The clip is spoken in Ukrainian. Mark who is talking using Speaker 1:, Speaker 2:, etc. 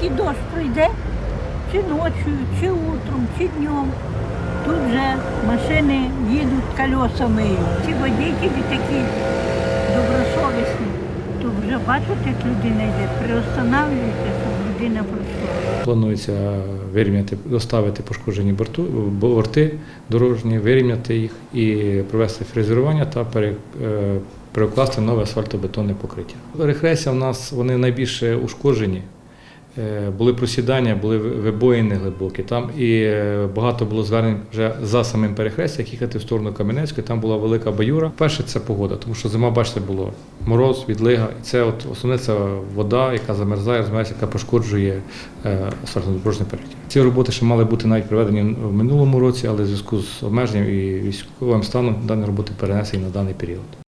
Speaker 1: тільки дощ пройде, чи ночі, чи утром, чи днем, тут вже машини їдуть колеса миють. Ці водителі такі добросовісні. То вже бачите, як людина йде, приостанавлюється, щоб людина пройшла.
Speaker 2: Планується вирівняти, доставити пошкоджені борту, борти дорожні, вирівняти їх і провести фрезерування та пере, е, перекласти нове асфальтобетонне покриття. Перехрестя в нас вони найбільше ушкоджені. Е, Були просідання, були вибоїни глибокі. Там і е, багато було звернень вже за самим перехрестям, як їхати в сторону Кам'янецької. Там була велика баюра. Перше це погода, тому що зима, бачите, було мороз, відлига. І це от основне це вода, яка замерзає, розмерзається, яка пошкоджує е, асфальтно-дорожне. Ці роботи ще мали бути навіть проведені в минулому році, але в зв'язку з обмеженням і військовим станом дані роботи перенесені на даний період.